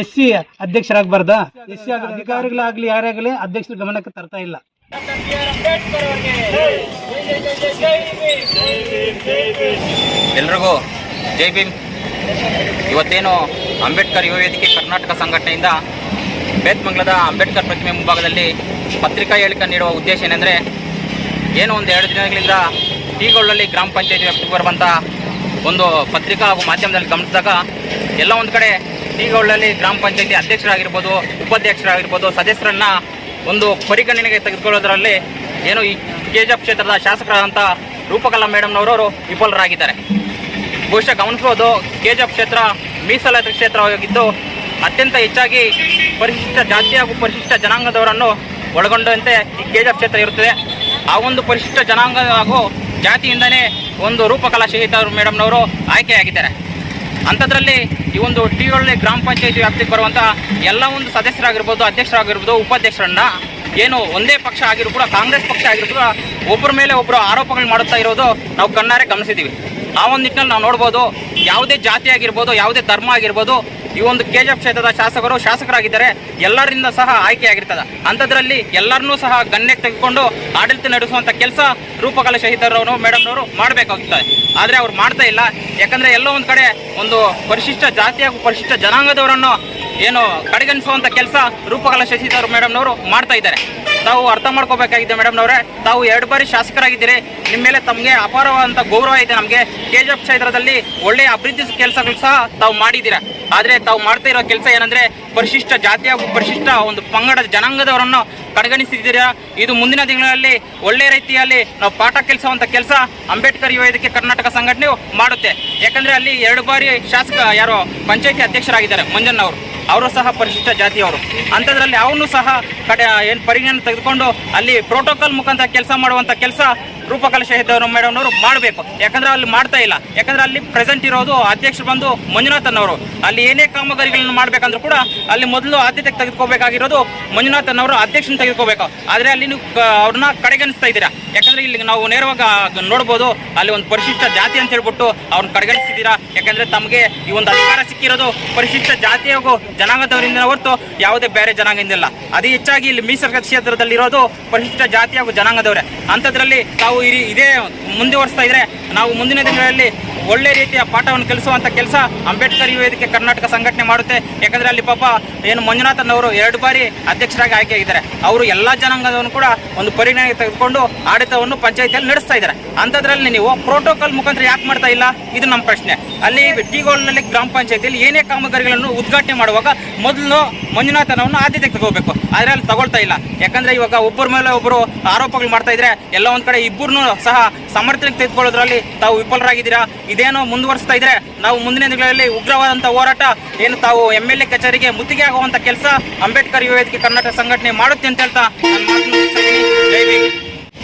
S C ಅಧ್ಯಕ್ಷರಾಗಬಾರ್ದಾ? S C ಅಧಿಕಾರಿಗಳಾಗ್ಲಿ, ಯಾರಾಗಲಿ ಅಧ್ಯಕ್ಷರ ಗಮನಕ್ಕೆ ತರ್ತಾ ಇಲ್ಲ. ಎಲ್ರಿಗೂ ಜೈ ಭೀಮ್. ಇವತ್ತೇನು ಅಂಬೇಡ್ಕರ್ ಯುವ ವೇದಿಕೆ ಕರ್ನಾಟಕ ಸಂಘಟನೆಯಿಂದ ಬೇತ್ಮಂಗ್ಲದ ಅಂಬೇಡ್ಕರ್ ಪ್ರತಿಮೆ ಮುಂಭಾಗದಲ್ಲಿ ಪತ್ರಿಕಾ ಹೇಳಿಕೆ ನೀಡುವ ಉದ್ದೇಶ ಏನೆಂದರೆ, ಏನು ಒಂದು ಎರಡು ದಿನಗಳಿಂದ ಟೀಗೊಳ್ಳಲ್ಲಿ ಗ್ರಾಮ ಪಂಚಾಯತಿ ವ್ಯಾಪ್ತಿಗೆ ಬರುವಂಥ ಒಂದು ಪತ್ರಿಕಾ ಹಾಗೂ ಮಾಧ್ಯಮದಲ್ಲಿ ಗಮನಿಸಿದಾಗ ಎಲ್ಲ ಒಂದು ಕಡೆ ಟೀಗೊಳ್ಳಲ್ಲಿ ಗ್ರಾಮ ಪಂಚಾಯತಿ ಅಧ್ಯಕ್ಷರಾಗಿರ್ಬೋದು, ಉಪಾಧ್ಯಕ್ಷರಾಗಿರ್ಬೋದು, ಸದಸ್ಯರನ್ನ ಒಂದು ಪರಿಗಣನೆಗೆ ತೆಗೆದುಕೊಳ್ಳೋದ್ರಲ್ಲಿ ಏನು ಈ ಕೆಜಪ್ ಕ್ಷೇತ್ರದ ಶಾಸಕರಾದಂಥ ರೂಪಕಲಾ ಮೇಡಮ್ನವರವರು ವಿಫಲರಾಗಿದ್ದಾರೆ. ಬಹುಶಃ ಗಮನಿಸಬಹುದು ಕೆಜಿಎಫ್ ಕ್ಷೇತ್ರ ಮೀಸಲಾತಿ ಕ್ಷೇತ್ರವಾಗಿದ್ದು ಅತ್ಯಂತ ಹೆಚ್ಚಾಗಿ ಪರಿಶಿಷ್ಟ ಜಾತಿ ಹಾಗೂ ಪರಿಶಿಷ್ಟ ಜನಾಂಗದವರನ್ನು ಒಳಗೊಂಡಂತೆ ಈ ಕೆಜಿಎಫ್ ಕ್ಷೇತ್ರ ಇರುತ್ತದೆ. ಆ ಒಂದು ಪರಿಶಿಷ್ಟ ಜನಾಂಗ ಹಾಗೂ ಜಾತಿಯಿಂದನೇ ಒಂದು ರೂಪಕಲಾ ಶಹೀದ್ ಮೇಡಮ್ನವರು ಆಯ್ಕೆಯಾಗಿದ್ದಾರೆ. ಅಂಥದ್ರಲ್ಲಿ ಈ ಒಂದು ಟಿ ಒಳ್ಳೆ ಗ್ರಾಮ ಪಂಚಾಯತಿ ವ್ಯಾಪ್ತಿಗೆ ಬರುವಂಥ ಎಲ್ಲ ಒಂದು ಸದಸ್ಯರಾಗಿರ್ಬೋದು, ಅಧ್ಯಕ್ಷರಾಗಿರ್ಬೋದು, ಉಪಾಧ್ಯಕ್ಷರನ್ನ ಏನು ಒಂದೇ ಪಕ್ಷ ಆಗಿರು ಕೂಡ, ಕಾಂಗ್ರೆಸ್ ಪಕ್ಷ ಆಗಿರೋ ಕೂಡ ಒಬ್ಬರ ಮೇಲೆ ಒಬ್ಬರು ಆರೋಪಗಳು ಮಾಡುತ್ತಾ ಇರೋದು ನಾವು ಕಣ್ಣಾರೆ ಗಮನಿಸಿದ್ದೀವಿ ಆ ಒಂದು ನಿಟ್ಟಿನಲ್ಲಿ ನಾವು ನೋಡ್ಬೋದು ಯಾವುದೇ ಜಾತಿ ಆಗಿರ್ಬೋದು, ಯಾವುದೇ ಧರ್ಮ ಆಗಿರ್ಬೋದು, ಈ ಒಂದು ಕೆ ಕ್ಷೇತ್ರದ ಶಾಸಕರು ಶಾಸಕರಾಗಿದ್ದಾರೆ, ಎಲ್ಲರಿಂದ ಸಹ ಆಯ್ಕೆಯಾಗಿರ್ತದೆ. ಅಂಥದ್ರಲ್ಲಿ ಎಲ್ಲರನ್ನೂ ಸಹ ಗಣ್ಯಕ್ಕೆ ತೆಗೆದುಕೊಂಡು ಆಡಳಿತ ನಡೆಸುವಂಥ ಕೆಲಸ ರೂಪಕಲಾ ಶಹೀದರವರು ಮೇಡಮ್ನವರು ಮಾಡಬೇಕಾಗುತ್ತದೆ ಆದರೆ ಅವ್ರು ಮಾಡ್ತಾ ಇಲ್ಲ. ಯಾಕಂದರೆ ಎಲ್ಲೋ ಒಂದು ಕಡೆ ಒಂದು ಪರಿಶಿಷ್ಟ ಜಾತಿ ಹಾಗೂ ಪರಿಶಿಷ್ಟ ಜನಾಂಗದವರನ್ನು ಏನು ಕಡೆಗಣಿಸುವಂಥ ಕೆಲಸ ರೂಪಕಲ ಶಶಿಧರ್ ಮೇಡಮ್ನವರು ಮಾಡ್ತಾ ಇದ್ದಾರೆ. ತಾವು ಅರ್ಥ ಮಾಡ್ಕೋಬೇಕಾಗಿದೆ ಮೇಡಮ್ನವರೇ ತಾವು ಎರಡು ಬಾರಿ ಶಾಸಕರಾಗಿದ್ದೀರಿ. ನಿಮ್ಮ ಮೇಲೆ ತಮಗೆ ಅಪಾರವಾದಂಥ ಗೌರವ ಇದೆ ನಮಗೆ. ಕೆ ಜಿ ಎಫ್ ಕ್ಷೇತ್ರದಲ್ಲಿ ಒಳ್ಳೆಯ ಅಭಿವೃದ್ಧಿ ಕೆಲಸಗಳು ಸಹ ತಾವು ಮಾಡಿದ್ದೀರಾ? ಆದರೆ ತಾವು ಮಾಡ್ತಾ ಇರೋ ಕೆಲಸ ಏನಂದರೆ ಪರಿಶಿಷ್ಟ ಜಾತಿ ಹಾಗೂ ಪರಿಶಿಷ್ಟ ಒಂದು ಪಂಗಡದ ಜನಾಂಗದವರನ್ನು ಕಡೆಗಣಿಸಿದ್ದೀರಾ? ಇದು ಮುಂದಿನ ದಿನಗಳಲ್ಲಿ ಒಳ್ಳೆಯ ರೀತಿಯಲ್ಲಿ ನಾವು ಪಾಠ ಕೆಲಸವಂಥ ಕೆಲಸ ಅಂಬೇಡ್ಕರ್ ಯುವ ವೇದಿಕೆ ಕರ್ನಾಟಕ ಸಂಘಟನೆಯು ಮಾಡುತ್ತೆ. ಯಾಕಂದರೆ ಅಲ್ಲಿ ಎರಡು ಬಾರಿ ಶಾಸಕ ಯಾರೋ ಪಂಚಾಯತಿ ಅಧ್ಯಕ್ಷರಾಗಿದ್ದಾರೆ, ಮಂಜಣ್ಣವರು. ಅವರು ಸಹ ಪರಿಶಿಷ್ಟ ಜಾತಿಯವರು. ಅಂಥದ್ರಲ್ಲಿ ಅವನು ಸಹ ಕಡೆ ಏನು ಪರಿಗಣನೆ ತೆಗೆದುಕೊಂಡು ಅಲ್ಲಿ ಪ್ರೋಟೋಕಾಲ್ ಮುಖಾಂತರ ಕೆಲಸ ಮಾಡುವಂಥ ಕೆಲಸ ರೂಪಕಲಾ ಮೇಡಮ್ ಮೇಡಮ್ನವರು ಮಾಡಬೇಕು. ಯಾಕಂದ್ರೆ ಅಲ್ಲಿ ಮಾಡ್ತಾ ಇಲ್ಲ. ಯಾಕಂದ್ರೆ ಅಲ್ಲಿ ಪ್ರೆಸೆಂಟ್ ಇರೋದು ಅಧ್ಯಕ್ಷರು ಬಂದು ಮಂಜುನಾಥನ್ ಅವರು ಅಲ್ಲಿ ಏನೇ ಕಾಮಗಾರಿಗಳನ್ನು ಮಾಡ್ಬೇಕಂದ್ರೂ ಕೂಡ ಅಲ್ಲಿ ಮೊದಲು ಆದ್ಯತೆ ತೆಗೆದುಕೋಬೇಕಾಗಿರೋದು ಮಂಜುನಾಥನವರು ಅಧ್ಯಕ್ಷನ ತೆಗೆದುಕೋಬೇಕು. ಆದರೆ ಅಲ್ಲಿ ಅವ್ರನ್ನ ಕಡೆಗಣಿಸ್ತಾ ಇದ್ದೀರಾ? ಯಾಕಂದ್ರೆ ಇಲ್ಲಿ ನಾವು ನೇರವಾಗಿ ನೋಡ್ಬೋದು, ಅಲ್ಲಿ ಒಂದು ಪರಿಶಿಷ್ಟ ಜಾತಿ ಅಂತ ಹೇಳ್ಬಿಟ್ಟು ಅವ್ರನ್ನ ಕಡೆಗಣಿಸ್ತಿದ್ದೀರಾ? ಯಾಕಂದ್ರೆ ತಮಗೆ ಈ ಒಂದು ಅಧಿಕಾರ ಸಿಕ್ಕಿರೋದು ಪರಿಶಿಷ್ಟ ಜಾತಿ ಹಾಗೂ ಜನಾಂಗದವರಿಂದ ಹೊರತು ಯಾವುದೇ ಬೇರೆ ಜನಾಂಗದಿಂದಲ್ಲ ಅದೇ ಹೆಚ್ಚಾಗಿ ಇಲ್ಲಿ ಮೀಸಲು ಕ್ಷೇತ್ರದಲ್ಲಿರೋದು ಪರಿಶಿಷ್ಟ ಜಾತಿ ಹಾಗೂ ಜನಾಂಗದವರೇ. ಅಂಥದ್ರಲ್ಲಿ ತಾವು ಇದೇ ಮುಂದುವರಿಸ್ತಾ ಇದ್ರೆ ನಾವು ಮುಂದಿನ ದಿನಗಳಲ್ಲಿ ಒಳ್ಳೆ ರೀತಿಯ ಪಾಠವನ್ನು ಕಲಿಸುವಂಥ ಕೆಲಸ ಅಂಬೇಡ್ಕರ್ ಯುವೇದಿಕೆ ಕರ್ನಾಟಕ ಸಂಘಟನೆ ಮಾಡುತ್ತೆ. ಯಾಕಂದ್ರೆ ಅಲ್ಲಿ ಪಾಪ ಏನು ಮಂಜುನಾಥನವರು ಎರಡು ಬಾರಿ ಅಧ್ಯಕ್ಷರಾಗಿ ಆಯ್ಕೆಯಾಗಿದ್ದಾರೆ. ಅವರು ಎಲ್ಲ ಜನಾಂಗದವನ್ನು ಕೂಡ ಒಂದು ಪರಿಗಣನೆಗೆ ತೆಗೆದುಕೊಂಡು ಆಡಳಿತವನ್ನು ಪಂಚಾಯತಿಯಲ್ಲಿ ನಡೆಸ್ತಾ ಇದ್ದಾರೆ. ಅಂಥದ್ರಲ್ಲಿ ನೀವು ಪ್ರೋಟೋಕಾಲ್ ಮುಖಾಂತರ ಯಾಕೆ ಮಾಡ್ತಾ ಇಲ್ಲ? ಇದು ನಮ್ಮ ಪ್ರಶ್ನೆ. ಅಲ್ಲಿ ಟಿಗೋಲ್ನಲ್ಲಿ ಗ್ರಾಮ ಪಂಚಾಯತಿಯಲ್ಲಿ ಏನೇ ಕಾಮಗಾರಿಗಳನ್ನು ಉದ್ಘಾಟನೆ ಮಾಡುವಾಗ ಮೊದಲು ಮಂಜುನಾಥನವನ್ನು ಆದ್ಯತೆ ತಗೋಬೇಕು. ಆದರೆ ಅಲ್ಲಿ ತಗೊಳ್ತಾ ಇಲ್ಲ. ಯಾಕಂದ್ರೆ ಇವಾಗ ಒಬ್ಬರ ಮೇಲೆ ಒಬ್ಬರು ಆರೋಪಗಳು ಮಾಡ್ತಾ ಇದ್ರೆ ಎಲ್ಲ ಒಂದ್ ಕಡೆ ಇಬ್ಬರನ್ನು ಸಹ ಸಮರ್ಥನೆಗೆ ತೆಗೆದುಕೊಳ್ಳೋದ್ರಲ್ಲಿ ತಾವು ವಿಫಲರಾಗಿದ್ದೀರಾ? ಇದೇನೋ ಮುಂದುವರಿಸ್ತಾ ಇದ್ರೆ ನಾವು ಮುಂದಿನ ದಿನಗಳಲ್ಲಿ ಉಗ್ರವಾದಂಥ ಹೋರಾಟ, ಏನು ತಾವು ಎಂ ಎಲ್ ಎ ಕಚೇರಿಗೆ ಮುತ್ತಿಗೆ ಆಗುವಂಥ ಕೆಲಸ ಅಂಬೇಡ್ಕರ್ ಯುವ ವೇದಿಕೆ ಕರ್ನಾಟಕ ಸಂಘಟನೆ ಮಾಡುತ್ತೆ ಅಂತ ಹೇಳ್ತಾ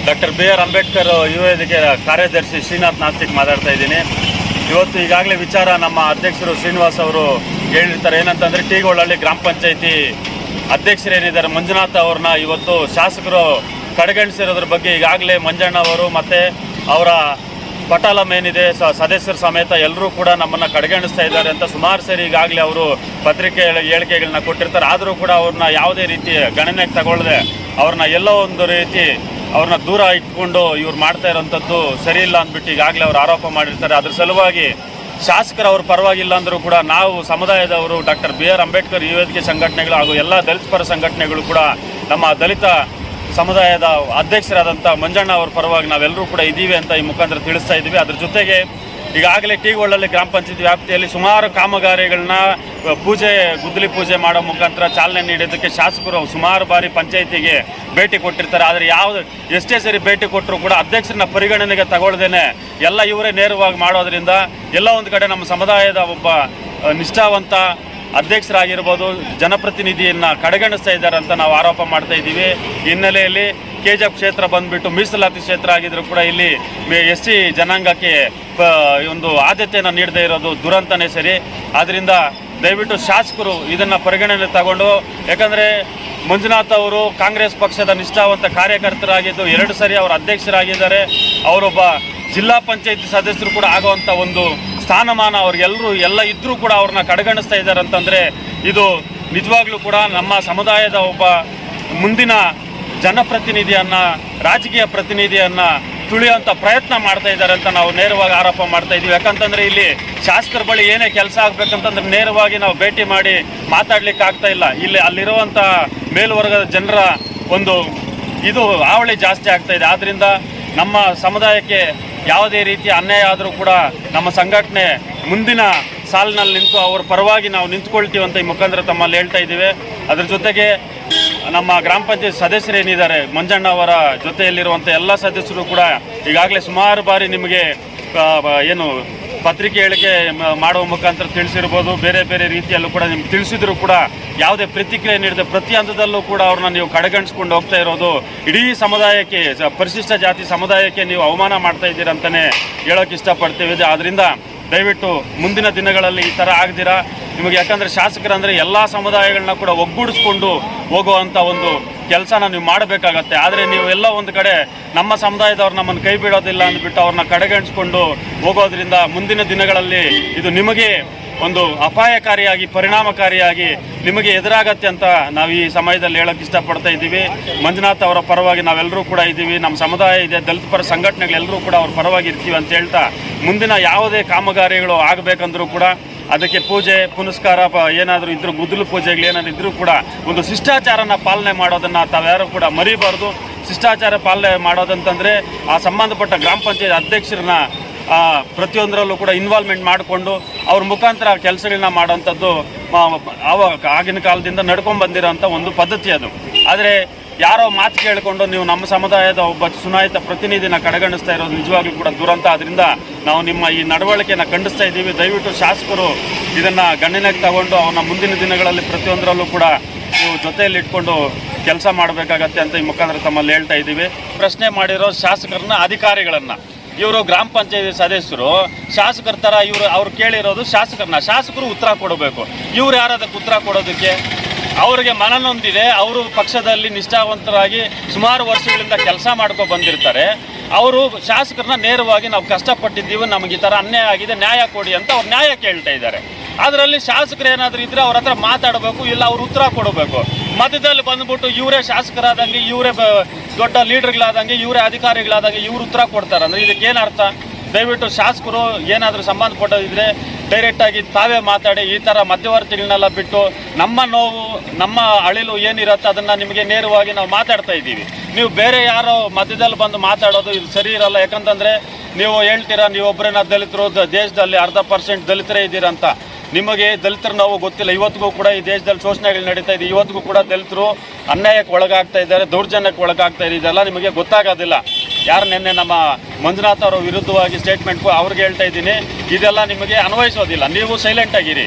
ಡಾಕ್ಟರ್ ಬಿ ಆರ್ ಅಂಬೇಡ್ಕರ್ ಯುವ ವೇದಿಕೆ ಕಾರ್ಯದರ್ಶಿ ಶ್ರೀನಾಥ್ ನಾಸ್ತಿಕ್ ಮಾತಾಡ್ತಾ ಇದ್ದೀನಿ. ಇವತ್ತು ಈಗಾಗಲೇ ವಿಚಾರ ನಮ್ಮ ಅಧ್ಯಕ್ಷರು ಶ್ರೀನಿವಾಸ್ ಅವರು ಹೇಳಿರ್ತಾರೆ. ಏನಂತಂದ್ರೆ ಟೀಗೋಳಲ್ಲಿ ಗ್ರಾಮ ಪಂಚಾಯಿತಿ ಅಧ್ಯಕ್ಷರೇನಿದ್ದಾರೆ ಮಂಜುನಾಥ್ ಅವ್ರನ್ನ ಇವತ್ತು ಶಾಸಕರು ಕಡೆಗಣಿಸಿರೋದ್ರ ಬಗ್ಗೆ ಈಗಾಗಲೇ ಮಂಜಣ್ಣ ಅವರು ಮತ್ತು ಅವರ ಪಟಾಲಂ ಏನಿದೆ ಸದಸ್ಯರ ಸಮೇತ ಎಲ್ಲರೂ ಕೂಡ ನಮ್ಮನ್ನು ಕಡೆಗಣಿಸ್ತಾ ಇದ್ದಾರೆ ಅಂತ ಸುಮಾರು ಸರಿ ಈಗಾಗಲೇ ಅವರು ಪತ್ರಿಕೆ ಹೇಳ- ಹೇಳಿಕೆಗಳನ್ನ ಕೊಟ್ಟಿರ್ತಾರೆ. ಆದರೂ ಕೂಡ ಅವ್ರನ್ನ ಯಾವುದೇ ರೀತಿ ಗಣನೆಗೆ ತಗೊಳ್ಳದೆ ಅವ್ರನ್ನ ಎಲ್ಲೋ ಒಂದು ರೀತಿ ಅವ್ರನ್ನ ದೂರ ಇಟ್ಕೊಂಡು ಇವ್ರು ಮಾಡ್ತಾ ಇರೋಂಥದ್ದು ಸರಿ ಇಲ್ಲ ಅಂದ್ಬಿಟ್ಟು ಈಗಾಗಲೇ ಅವರು ಆರೋಪ ಮಾಡಿರ್ತಾರೆ. ಅದ್ರ ಸಲುವಾಗಿ ಶಾಸಕರು ಅವರು ಪರವಾಗಿಲ್ಲ ಅಂದರೂ ಕೂಡ ನಾವು ಸಮುದಾಯದವರು ಡಾಕ್ಟರ್ ಬಿ ಆರ್ ಅಂಬೇಡ್ಕರ್ ಯುವ ವೇದಿಕೆ ಸಂಘಟನೆಗಳು ಹಾಗೂ ಎಲ್ಲ ದಲಿತ ಪರ ಸಂಘಟನೆಗಳು ಕೂಡ ನಮ್ಮ ದಲಿತ ಸಮುದಾಯದ ಅಧ್ಯಕ್ಷರಾದಂಥ ಮಂಜಣ್ಣ ಅವ್ರ ಪರವಾಗಿ ನಾವೆಲ್ಲರೂ ಕೂಡ ಇದ್ದೀವಿ ಅಂತ ಈ ಮುಖಾಂತರ ತಿಳಿಸ್ತಾ ಇದ್ದೀವಿ. ಅದ್ರ ಜೊತೆಗೆ ಈಗಾಗಲೇ ಟೀಗೊಳ್ಳಲ್ಲಿ ಗ್ರಾಮ ಪಂಚಾಯತ್ ವ್ಯಾಪ್ತಿಯಲ್ಲಿ ಸುಮಾರು ಕಾಮಗಾರಿಗಳನ್ನ ಪೂಜೆ, ಗುದ್ದಲಿ ಪೂಜೆ ಮಾಡೋ ಮುಖಾಂತರ ಚಾಲನೆ ನೀಡೋದಕ್ಕೆ ಶಾಸಕರು ಸುಮಾರು ಬಾರಿ ಪಂಚಾಯಿತಿಗೆ ಭೇಟಿ ಕೊಟ್ಟಿರ್ತಾರೆ. ಆದರೆ ಯಾವುದು, ಎಷ್ಟೇ ಸರಿ ಭೇಟಿ ಕೊಟ್ಟರು ಕೂಡ ಅಧ್ಯಕ್ಷರನ್ನ ಪರಿಗಣನೆಗೆ ತಗೊಳ್ದೇನೆ ಎಲ್ಲ ಇವರೇ ನೇರವಾಗಿ ಮಾಡೋದ್ರಿಂದ ಎಲ್ಲ ಒಂದು ಕಡೆ ನಮ್ಮ ಸಮುದಾಯದ ಒಬ್ಬ ನಿಷ್ಠಾವಂತ ಅಧ್ಯಕ್ಷರಾಗಿರ್ಬೋದು, ಜನಪ್ರತಿನಿಧಿಯನ್ನು ಕಡೆಗಣಿಸ್ತಾ ಇದ್ದಾರೆ ಅಂತ ನಾವು ಆರೋಪ ಮಾಡ್ತಾ ಇದ್ದೀವಿ. ಹಿನ್ನೆಲೆಯಲ್ಲಿ ಕೆ ಜಿ ಎಫ್ ಕ್ಷೇತ್ರ ಬಂದ್ಬಿಟ್ಟು ಮೀಸಲಾತಿ ಕ್ಷೇತ್ರ ಆಗಿದ್ರು ಕೂಡ ಇಲ್ಲಿ ಎಸ್ ಸಿ ಜನಾಂಗಕ್ಕೆ ಒಂದು ಆದ್ಯತೆಯನ್ನು ನೀಡದೇ ಇರೋದು ದುರಂತನೇ ಸರಿ. ಆದ್ದರಿಂದ ದಯವಿಟ್ಟು ಶಾಸಕರು ಇದನ್ನು ಪರಿಗಣನೆ ತಗೊಂಡು, ಯಾಕಂದರೆ ಮಂಜುನಾಥ್ ಅವರು ಕಾಂಗ್ರೆಸ್ ಪಕ್ಷದ ನಿಷ್ಠಾವಂತ ಕಾರ್ಯಕರ್ತರಾಗಿದ್ದು, ಎರಡು ಸರಿ ಅವರು ಅಧ್ಯಕ್ಷರಾಗಿದ್ದಾರೆ. ಅವರೊಬ್ಬ ಜಿಲ್ಲಾ ಪಂಚಾಯತ್ ಸದಸ್ಯರು ಕೂಡ ಆಗುವಂಥ ಒಂದು ಸ್ಥಾನಮಾನ ಅವ್ರಿಗೆಲ್ಲರೂ ಎಲ್ಲ ಇದ್ರೂ ಕೂಡ ಅವ್ರನ್ನ ಕಡೆಗಣಿಸ್ತಾ ಇದ್ದಾರೆ ಅಂತಂದರೆ ಇದು ನಿಜವಾಗ್ಲೂ ಕೂಡ ನಮ್ಮ ಸಮುದಾಯದ ಒಬ್ಬ ಮುಂದಿನ ಜನಪ್ರತಿನಿಧಿಯನ್ನ, ರಾಜಕೀಯ ಪ್ರತಿನಿಧಿಯನ್ನ ತುಳಿಯುವಂತ ಪ್ರಯತ್ನ ಮಾಡ್ತಾ ಇದ್ದಾರೆ ಅಂತ ನಾವು ನೇರವಾಗಿ ಆರೋಪ ಮಾಡ್ತಾ ಇದ್ದೀವಿ. ಯಾಕಂತಂದ್ರೆ ಇಲ್ಲಿ ಶಾಸಕರ ಬಳಿ ಏನೇ ಕೆಲಸ ಆಗ್ಬೇಕಂತಂದ್ರೆ ನೇರವಾಗಿ ನಾವು ಭೇಟಿ ಮಾಡಿ ಮಾತಾಡ್ಲಿಕ್ಕೆ ಆಗ್ತಾ ಇಲ್ಲ. ಇಲ್ಲಿ ಅಲ್ಲಿರುವಂತ ಮೇಲ್ವರ್ಗದ ಜನರ ಒಂದು ಇದು ಹಾವಳಿ ಜಾಸ್ತಿ ಆಗ್ತಾ ಇದೆ. ಆದ್ರಿಂದ ನಮ್ಮ ಸಮುದಾಯಕ್ಕೆ ಯಾವುದೇ ರೀತಿ ಅನ್ಯಾಯ ಆದರೂ ಕೂಡ ನಮ್ಮ ಸಂಘಟನೆ ಮುಂದಿನ ಸಾಲಿನಲ್ಲಿ ನಿಂತು ಅವರ ಪರವಾಗಿ ನಾವು ನಿಂತ್ಕೊಳ್ತೀವಿ ಅಂತ ಈ ಮುಖಾಂತರ ತಮ್ಮಲ್ಲಿ ಹೇಳ್ತಾ ಇದ್ದೀವಿ. ಅದ್ರ ಜೊತೆಗೆ ನಮ್ಮ ಗ್ರಾಮ ಪಂಚಾಯತ್ ಸದಸ್ಯರು ಏನಿದ್ದಾರೆ, ಮಂಜಣ್ಣ ಅವರ ಜೊತೆಯಲ್ಲಿರುವಂಥ ಎಲ್ಲ ಸದಸ್ಯರು ಕೂಡ ಈಗಾಗಲೇ ಸುಮಾರು ಬಾರಿ ನಿಮಗೆ ಏನು ಪತ್ರಿಕೆ ಹೇಳಿಕೆ ಮಾಡುವ ಮುಖಾಂತರ ತಿಳಿಸಿರ್ಬೋದು, ಬೇರೆ ಬೇರೆ ರೀತಿಯಲ್ಲೂ ಕೂಡ ನಿಮ್ಗೆ ತಿಳಿಸಿದ್ರು ಕೂಡ ಯಾವುದೇ ಪ್ರತಿಕ್ರಿಯೆ ನೀಡದೆ ಪ್ರತಿ ಹಂತದಲ್ಲೂ ಕೂಡ ಅವ್ರನ್ನ ನೀವು ಕಡೆಗಣಿಸ್ಕೊಂಡು ಹೋಗ್ತಾ ಇರೋದು, ಇಡೀ ಸಮುದಾಯಕ್ಕೆ ಪರಿಶಿಷ್ಟ ಜಾತಿ ಸಮುದಾಯಕ್ಕೆ ನೀವು ಅವಮಾನ ಮಾಡ್ತಾ ಇದ್ದೀರ ಅಂತಲೇ ಹೇಳೋಕೆ ಇಷ್ಟಪಡ್ತೀವಿ. ಆದ್ದರಿಂದ ದಯವಿಟ್ಟು ಮುಂದಿನ ದಿನಗಳಲ್ಲಿ ಈ ಥರ ಆಗದಿರಾ? ನಿಮಗೆ ಯಾಕಂದರೆ ಶಾಸಕರಂದರೆ ಎಲ್ಲ ಸಮುದಾಯಗಳನ್ನ ಕೂಡ ಒಗ್ಗೂಡಿಸ್ಕೊಂಡು ಹೋಗುವಂಥ ಒಂದು ಕೆಲಸನ ನೀವು ಮಾಡಬೇಕಾಗತ್ತೆ. ಆದರೆ ನೀವು ಎಲ್ಲ ಒಂದು ಕಡೆ ನಮ್ಮ ಸಮುದಾಯದವ್ರು ನಮ್ಮನ್ನು ಕೈ ಬಿಡೋದಿಲ್ಲ ಅಂದ್ಬಿಟ್ಟು ಅವ್ರನ್ನ ಕಡೆಗಣಿಸ್ಕೊಂಡು ಹೋಗೋದ್ರಿಂದ ಮುಂದಿನ ದಿನಗಳಲ್ಲಿ ಇದು ನಿಮಗೆ ಒಂದು ಅಪಾಯಕಾರಿಯಾಗಿ, ಪರಿಣಾಮಕಾರಿಯಾಗಿ ನಿಮಗೆ ಎದುರಾಗತ್ತೆ ಅಂತ ನಾವು ಈ ಸಮಯದಲ್ಲಿ ಹೇಳೋಕ್ಕೆ ಇಷ್ಟಪಡ್ತಾ ಇದ್ದೀವಿ. ಮಂಜುನಾಥ್ ಅವರ ಪರವಾಗಿ ನಾವೆಲ್ಲರೂ ಕೂಡ ಇದ್ದೀವಿ. ನಮ್ಮ ಸಮುದಾಯ ಇದೆ, ದಲಿತ ಪರ ಸಂಘಟನೆಗಳೆಲ್ಲರೂ ಕೂಡ ಅವ್ರ ಪರವಾಗಿ ಇರ್ತೀವಿ ಅಂತ ಹೇಳ್ತಾ ಮುಂದಿನ ಯಾವುದೇ ಕಾಮಗಾರಿಗಳು ಆಗಬೇಕಂದ್ರೂ ಕೂಡ ಅದಕ್ಕೆ ಪೂಜೆ, ಪುನಸ್ಕಾರ ಏನಾದರೂ ಇದ್ರೂ ಗುದ್ದಲು ಪೂಜೆಗಳು ಏನಾದರೂ ಇದ್ರೂ ಕೂಡ ಒಂದು ಶಿಷ್ಟಾಚಾರನ ಪಾಲನೆ ಮಾಡೋದನ್ನು ತಾವ್ಯಾರು ಕೂಡ ಮರಿಬಾರ್ದು. ಶಿಷ್ಟಾಚಾರ ಪಾಲನೆ ಮಾಡೋದಂತಂದರೆ ಆ ಸಂಬಂಧಪಟ್ಟ ಗ್ರಾಮ ಪಂಚಾಯತ್ ಅಧ್ಯಕ್ಷರನ್ನ ಪ್ರತಿಯೊಂದರಲ್ಲೂ ಕೂಡ ಇನ್ವಾಲ್ವ್ಮೆಂಟ್ ಮಾಡಿಕೊಂಡು ಅವ್ರ ಮುಖಾಂತರ ಕೆಲಸಗಳನ್ನ ಮಾಡೋವಂಥದ್ದು ಆಗಿನ ಕಾಲದಿಂದ ನಡ್ಕೊಂಡು ಬಂದಿರೋಂಥ ಒಂದು ಪದ್ಧತಿ ಅದು. ಆದರೆ ಯಾರೋ ಮಾತು ಕೇಳಿಕೊಂಡು ನೀವು ನಮ್ಮ ಸಮುದಾಯದ ಒಬ್ಬ ಚುನಾಯಿತ ಪ್ರತಿನಿಧಿನ ಕಡೆಗಣಿಸ್ತಾ ಇರೋದು ನಿಜವಾಗ್ಲೂ ಕೂಡ ದುರಂತ. ಅದರಿಂದ ನಾವು ನಿಮ್ಮ ಈ ನಡವಳಿಕೆಯನ್ನು ಖಂಡಿಸ್ತಾ ಇದ್ದೀವಿ. ದಯವಿಟ್ಟು ಶಾಸಕರು ಇದನ್ನು ಗಣ್ಯನಾಗಿ ತಗೊಂಡು ಅವನ ಮುಂದಿನ ದಿನಗಳಲ್ಲಿ ಪ್ರತಿಯೊಂದರಲ್ಲೂ ಕೂಡ ನೀವು ಜೊತೆಯಲ್ಲಿ ಇಟ್ಕೊಂಡು ಕೆಲಸ ಮಾಡಬೇಕಾಗತ್ತೆ ಅಂತ ಈ ಮುಖಾಂತರ ತಮ್ಮಲ್ಲಿ ಹೇಳ್ತಾ ಇದ್ದೀವಿ. ಪ್ರಶ್ನೆ ಮಾಡಿರೋ ಶಾಸಕರನ್ನ, ಅಧಿಕಾರಿಗಳನ್ನು. ಇವರು ಗ್ರಾಮ ಪಂಚಾಯತಿ ಸದಸ್ಯರು. ಶಾಸಕರ ಥರ ಇವರು ಅವ್ರು ಕೇಳಿರೋದು ಶಾಸಕರನ್ನ. ಶಾಸಕರು ಉತ್ತರ ಕೊಡಬೇಕು. ಇವ್ರು ಯಾರದಕ್ಕೆ ಉತ್ತರ ಕೊಡೋದಕ್ಕೆ? ಅವರಿಗೆ ಮನನೊಂದಿದೆ, ಅವರು ಪಕ್ಷದಲ್ಲಿ ನಿಷ್ಠಾವಂತರಾಗಿ ಸುಮಾರು ವರ್ಷಗಳಿಂದ ಕೆಲಸ ಮಾಡ್ಕೊ ಬಂದಿರ್ತಾರೆ. ಅವರು ಶಾಸಕರನ್ನ ನೇರವಾಗಿ ನಾವು ಕಷ್ಟಪಟ್ಟಿದ್ದೀವಿ, ನಮಗೆ ಈ ಥರ ಅನ್ಯಾಯ ಆಗಿದೆ, ನ್ಯಾಯ ಕೊಡಿ ಅಂತ ಅವ್ರು ನ್ಯಾಯ ಕೇಳ್ತಾ ಇದ್ದಾರೆ. ಅದರಲ್ಲಿ ಶಾಸಕರು ಏನಾದರೂ ಇದ್ದರೆ ಅವ್ರ ಹತ್ರ ಮಾತಾಡಬೇಕು, ಇಲ್ಲ ಅವ್ರು ಉತ್ತರ ಕೊಡಬೇಕು. ಮಧ್ಯದಲ್ಲಿ ಬಂದ್ಬಿಟ್ಟು ಇವರೇ ಶಾಸಕರಾದಂಗೆ, ಇವರೇ ದೊಡ್ಡ ಲೀಡರ್ಗಳಾದಂಗೆ, ಇವರೇ ಅಧಿಕಾರಿಗಳಾದಂಗೆ ಇವರು ಉತ್ತರ ಕೊಡ್ತಾರೆ ಅಂದರೆ ಇದಕ್ಕೇನು ಅರ್ಥ? ದಯವಿಟ್ಟು ಶಾಸಕರು ಏನಾದರೂ ಸಂಬಂಧಪಟ್ಟದಿದ್ರೆ ಡೈರೆಕ್ಟಾಗಿ ತಾವೇ ಮಾತಾಡಿ ಈ ಥರ ಮಧ್ಯವರ್ತಿಗಳನ್ನೆಲ್ಲ ಬಿಟ್ಟು ನಮ್ಮ ನೋವು, ನಮ್ಮ ಅಳಿಲು ಏನಿರುತ್ತೆ ಅದನ್ನು ನಿಮಗೆ ನೇರವಾಗಿ ನಾವು ಮಾತಾಡ್ತಾ ಇದ್ದೀವಿ. ನೀವು ಬೇರೆ ಯಾರೋ ಮಧ್ಯದಲ್ಲಿ ಬಂದು ಮಾತಾಡೋದು ಇದು ಸರಿ ಇರಲ್ಲ. ಯಾಕಂತಂದರೆ ನೀವು ಹೇಳ್ತೀರಾ ನೀವೊಬ್ಬರೇನ ದಲಿತರು ದೇಶದಲ್ಲಿ ಅರ್ಧ ಪರ್ಸೆಂಟ್ ದಲಿತರೇ ಇದ್ದೀರಂತ ನಿಮಗೆ ದಲಿತರ ನಾವು ಗೊತ್ತಿಲ್ಲ. ಇವತ್ತಿಗೂ ಕೂಡ ಈ ದೇಶದಲ್ಲಿ ಶೋಷಣೆಗಳು ನಡೀತಾ ಇದೆ. ಇವತ್ತಿಗೂ ಕೂಡ ದಲಿತರು ಅನ್ಯಾಯಕ್ಕೆ ಒಳಗಾಗ್ತಾ ಇದ್ದಾರೆ, ದೌರ್ಜನ್ಯಕ್ಕೆ ಒಳಗಾಗ್ತಾ ಇದೆ. ಇದೆಲ್ಲ ನಿಮಗೆ ಗೊತ್ತಾಗೋದಿಲ್ಲ. ಯಾರು ನಿನ್ನೆ ನಮ್ಮ ಮಂಜುನಾಥ್ ಅವರ ವಿರುದ್ಧವಾಗಿ ಸ್ಟೇಟ್ಮೆಂಟ್ ಅವ್ರಿಗೆ ಹೇಳ್ತಾ ಇದ್ದೀನಿ. ಇದೆಲ್ಲ ನಿಮಗೆ ಅನ್ವಯಿಸೋದಿಲ್ಲ. ನೀವು ಸೈಲೆಂಟ್ ಆಗಿರಿ.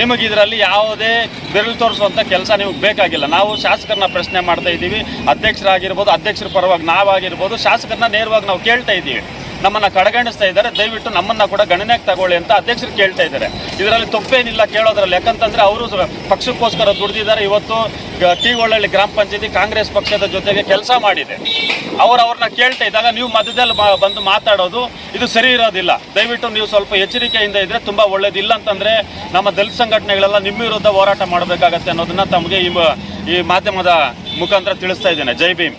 ನಿಮಗೆ ಇದರಲ್ಲಿ ಯಾವುದೇ ಬೆರಳು ತೋರಿಸುವಂಥ ಕೆಲಸ ನಿಮಗೆ ಬೇಕಾಗಿಲ್ಲ. ನಾವು ಶಾಸಕರನ್ನ ಪ್ರಶ್ನೆ ಮಾಡ್ತಾ ಇದ್ದೀವಿ. ಅಧ್ಯಕ್ಷರಾಗಿರ್ಬೋದು, ಅಧ್ಯಕ್ಷರ ಪರವಾಗಿ ನಾವಾಗಿರ್ಬೋದು ಶಾಸಕರನ್ನ ನೇರವಾಗಿ ನಾವು ಕೇಳ್ತಾ ಇದ್ದೀವಿ. ನಮ್ಮನ್ನ ಕಡೆಗಣಿಸ್ತಾ ಇದ್ದಾರೆ. ದಯವಿಟ್ಟು ನಮ್ಮನ್ನ ಕೂಡ ಗಣನೆಗೆ ತಗೊಳ್ಳಿ ಅಂತ ಅಧ್ಯಕ್ಷರು ಕೇಳ್ತಾ ಇದ್ದಾರೆ. ಇದರಲ್ಲಿ ತಪ್ಪೇನಿಲ್ಲ ಕೇಳೋದ್ರಲ್ಲಿ. ಯಾಕಂತಂದರೆ ಅವರು ಪಕ್ಷಕ್ಕೋಸ್ಕರ ದುಡಿದಿದ್ದಾರೆ. ಇವತ್ತು ಟಿ ಒಳ್ಳಳ್ಳಿ ಗ್ರಾಮ ಪಂಚಾಯತಿ ಕಾಂಗ್ರೆಸ್ ಪಕ್ಷದ ಜೊತೆಗೆ ಕೆಲಸ ಮಾಡಿದೆ. ಅವರು ಅವ್ರನ್ನ ಕೇಳ್ತಾ ಇದ್ದಾಗ ನೀವು ಮಧ್ಯದಲ್ಲಿ ಬಂದು ಮಾತಾಡೋದು ಇದು ಸರಿ ಇರೋದಿಲ್ಲ. ದಯವಿಟ್ಟು ನೀವು ಸ್ವಲ್ಪ ಎಚ್ಚರಿಕೆಯಿಂದ ಇದ್ರೆ ತುಂಬಾ ಒಳ್ಳೇದಿಲ್ಲ ಅಂತಂದರೆ ನಮ್ಮ ದಲಿತ ಸಂಘಟನೆಗಳೆಲ್ಲ ನಿಮ್ಮ ವಿರುದ್ಧ ಹೋರಾಟ ಮಾಡಬೇಕಾಗತ್ತೆ ಅನ್ನೋದನ್ನ ತಮಗೆ ಈ ಈ ಮಾಧ್ಯಮದ ಮುಖಾಂತರ ತಿಳಿಸ್ತಾ ಇದ್ದೇನೆ. ಜೈ ಭೀಮ್.